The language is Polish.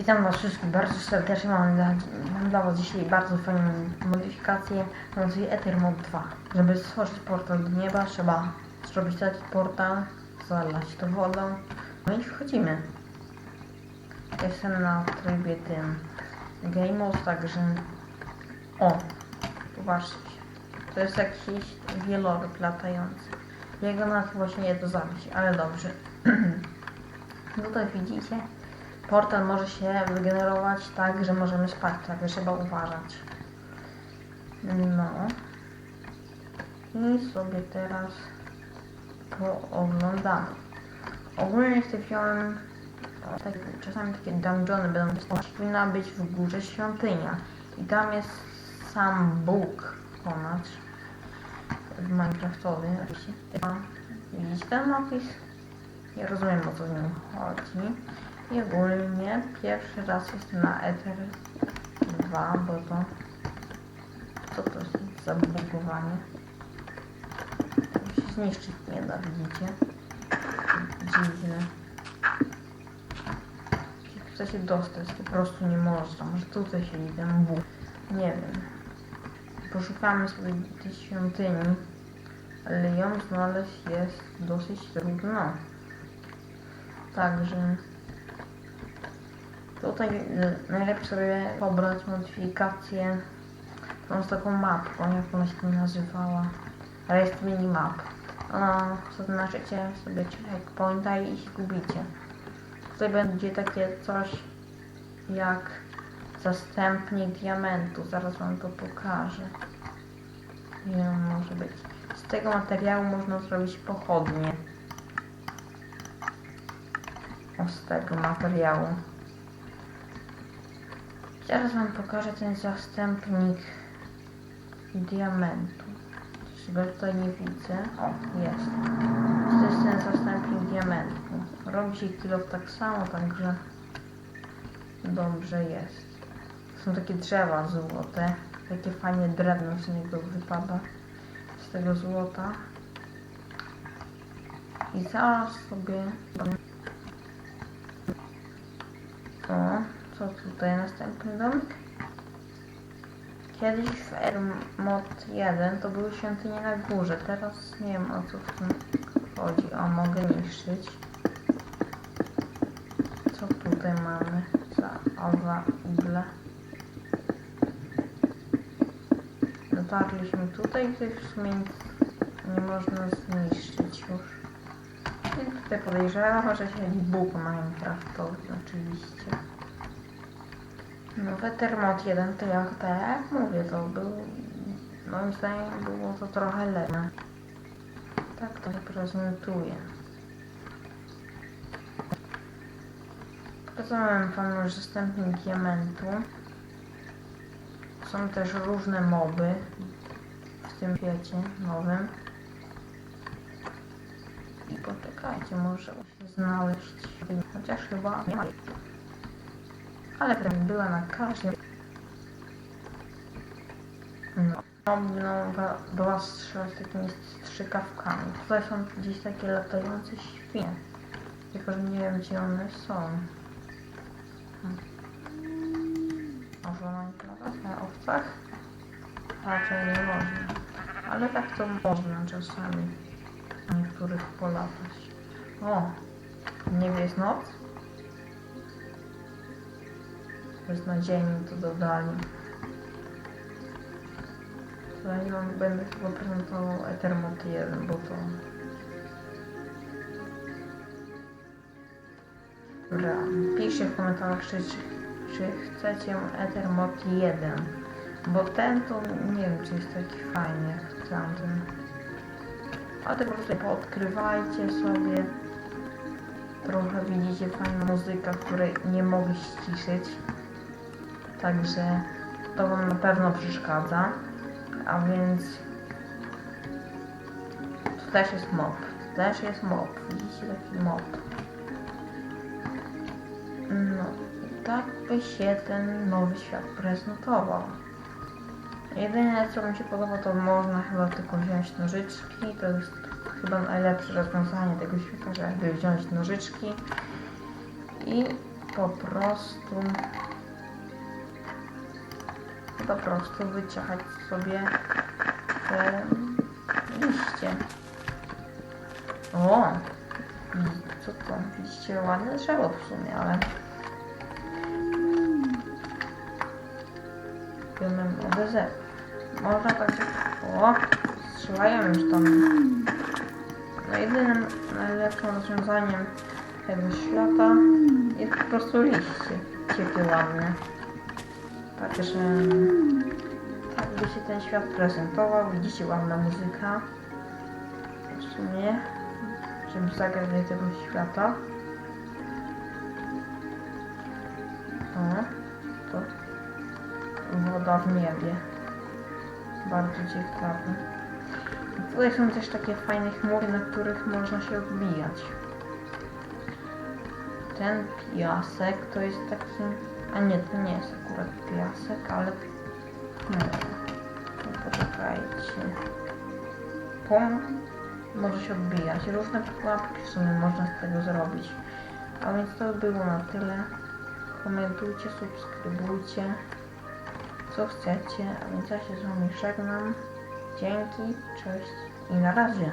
Witam Was wszystkich bardzo serdecznie. Mam dla, mam dla Was dzisiaj bardzo fajną modyfikację. Nazwie Ether Mod 2. Żeby stworzyć portal do nieba, trzeba zrobić taki portal, zalać to wodą. No i wchodzimy. Jestem na trybie tym Game Mode, także... O! Popatrzcie. To jest jakiś wieloryb latający. Jego nawet właśnie nie do zabić, ale dobrze. Tutaj widzicie, portal może się wygenerować tak, że możemy spać, także trzeba uważać. No. I sobie teraz pooglądamy. Ogólnie w tym filmem tak, czasami takie dungeony będą powinna być w górze świątynia. I tam jest sam Bóg ponad w Minecraftowy. oczywiście. Widzicie ten napis? Nie rozumiem o co w nim chodzi. I ogólnie pierwszy raz jestem na Ether 2, bo to... Co to jest za bugowanie? To się zniszczyć nie da, widzicie? Dziwne. Chce się dostać, po prostu nie można. Może tutaj siedzi ten Bóg. Nie wiem. Poszukamy sobie tej świątyni, ale ją znaleźć jest dosyć trudno. Także tutaj y, najlepiej sobie pobrać modyfikację tą z taką mapką, jak ona się nazywała. Ale jest minimap. Ona zaznaczycie sobie checkpointa i się gubicie. Tutaj będzie takie coś jak zastępnik diamentu. Zaraz wam to pokażę. Ile on może być. Z tego materiału można zrobić pochodnie. O, z tego materiału. Teraz wam pokażę ten zastępnik diamentu. Czy go tutaj nie widzę? O, jest. To jest ten zastępnik diamentu. Robi się kilo tak samo, także dobrze jest. Są takie drzewa złote. Takie fajnie drewno z niego wypada. Z tego złota. I zaraz sobie... O, co tutaj? Następny domek? Kiedyś w Mod 1 to były świątynie na górze. Teraz nie wiem o co w tym chodzi. O, mogę niszczyć. Co tutaj mamy za owa igle? Dotarliśmy tutaj, gdzie w sumie nic nie można zniszczyć już. I tutaj podejrzewam, że siedzi Bóg Minecraftowy oczywiście. No Wetermod 1 to jak tak jak mówię, to był moim zdaniem było to trochę lepsze. Tak to się prezentuje. Pokazałem wam już zastępnik diamentu. Są też różne moby w tym świecie nowym. I poczekajcie, może się znaleźć. Chociaż chyba nie ma. Ale pewnie była na każdym. No. No, była- była strzelać takimi strzykawkami. Tutaj są gdzieś takie latające świnie. Tylko, że nie wiem gdzie one są. Na nich latać? Na owcach? Raczej nie można. Ale tak to można czasami. Na niektórych polatać. O! Niebie jest noc? Beznadziejnie to dodali. Zanim wam będę chyba prezentował Ethermod 1, bo to... Dobra, piszcie w komentarzach, czy, czy chcecie Ethermod 1. Bo ten to nie wiem, czy jest taki fajny jak tamten. A te po prostu poodkrywajcie sobie. Trochę widzicie fajna muzyka, której nie mogę ściszyć. Także to wam na pewno przeszkadza. A więc tu też jest mob. Tu też jest mob. Widzicie taki mob. No i tak by się ten nowy świat prezentował. Jedyne co mi się podoba to można chyba tylko wziąć nożyczki. To jest chyba najlepsze rozwiązanie tego świata, żeby wziąć nożyczki i po prostu po prostu wyciachać sobie te liście. O! Co to? Widzicie, ładne drzewo w sumie, ale wiemy ODZ. Można tak O! Strzelają już tam. No jedynym najlepszym rozwiązaniem tego świata jest po prostu liście. Jakie ładne. Tak, że tak by się ten świat prezentował. Widzicie, ładna muzyka. W sumie, zagrać do tego świata. O, to woda w niebie. Bardzo ciekawe. Tutaj są też takie fajne chmury, na których można się odbijać. Ten piasek to jest taki... A nie, to nie jest akurat piasek, ale... No poczekajcie. Pom może się odbijać. Różne pułapki w sumie można z tego zrobić. A więc to było na tyle. Komentujcie, subskrybujcie. Co chcecie. A więc ja się z wami żegnam. Dzięki, cześć i na razie.